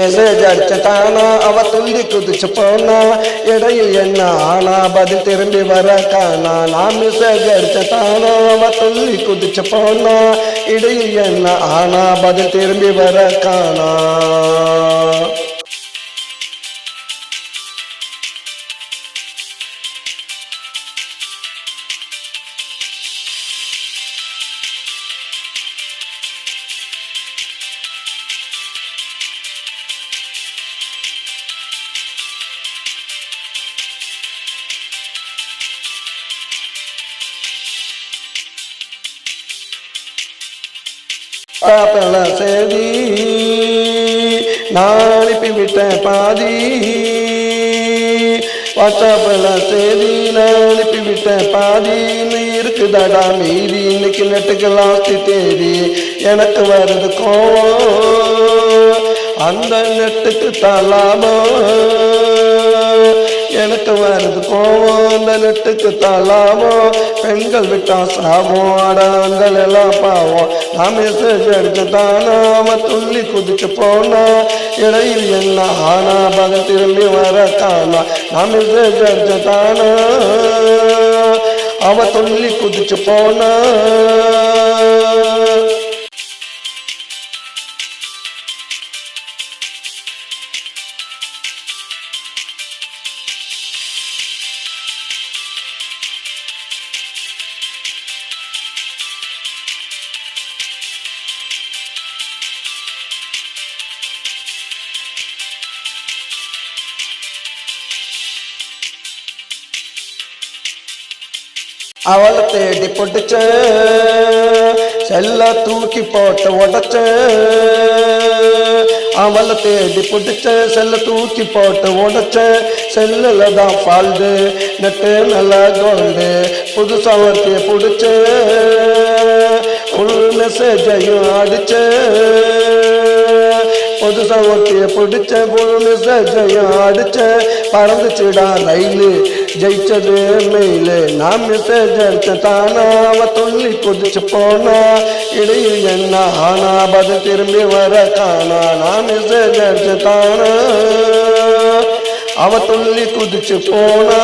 Message அவ துள்ளி குதிச்சு போனா இடையில் என்ன ஆனா பதில் திரும்பி வர காணா நான் மெசேஜ் அடிச்ச அவ துள்ளி குதிச்சு போனா இடையில் என்ன ஆனா பதில் திரும்பி வர காணா. பாப்பல செய்தி நான் அனுப்பிவிட்டேன் பாதி. வாட்ஸ்அப்பில் செய்தி நான் அனுப்பிவிட்டேன் பாதி. இன்னும் இருக்குதாடா மீதி இன்னைக்கு நெட்டுக்கு லாஸ்ட் தேதி. எனக்கு வருது கோவம் அந்த நெட்டுக்கு தலாமம் எனக்கு வருது கோவம் அந்த நெட்டுக்கு தலாமம் பெண்கள் விட்டா சாபம் ஆடாங்கள் எல்லாம் பாவம். நான் மெசேஜ் எடுத்து அவன் துள்ளி குதிச்சு போனா இடையில் என்ன ஆனா பதில் திரும்பி வர காணா நான் மெசேஜ் எடுத்து தானா அவ துள்ளி குதிச்சு போனா. அவளை தேடி பொட்டுச்ச செல்ல தூக்கி போட்டு உடச்சு. அவளை தேடி பிடிச்ச செல்ல தூக்கி போட்டு உடச்ச. செல்லில் தான் ஃபால்டு நெட்டு நல்லா கோல்டு புதுசா ஒருத்தைய பிடிச்சு ஃபுல் மெசேஜையும் அடிச்சு. பொது ஒருத்தைய பிடிச்ச ஃபுல் மெசேஜையும் அடிச்ச. பறந்துச்சுடா ரயிலு ஜெயிச்சது மெயிலு நான் மெசேஜ் அடிச்ச துள்ளி குதிச்சு போனா. இடையில் என்ன ஆனா பதில் திரும்பி வர காணா. நான் மெசேஜ் தானா. அவ துள்ளி குதிச்சு போனா.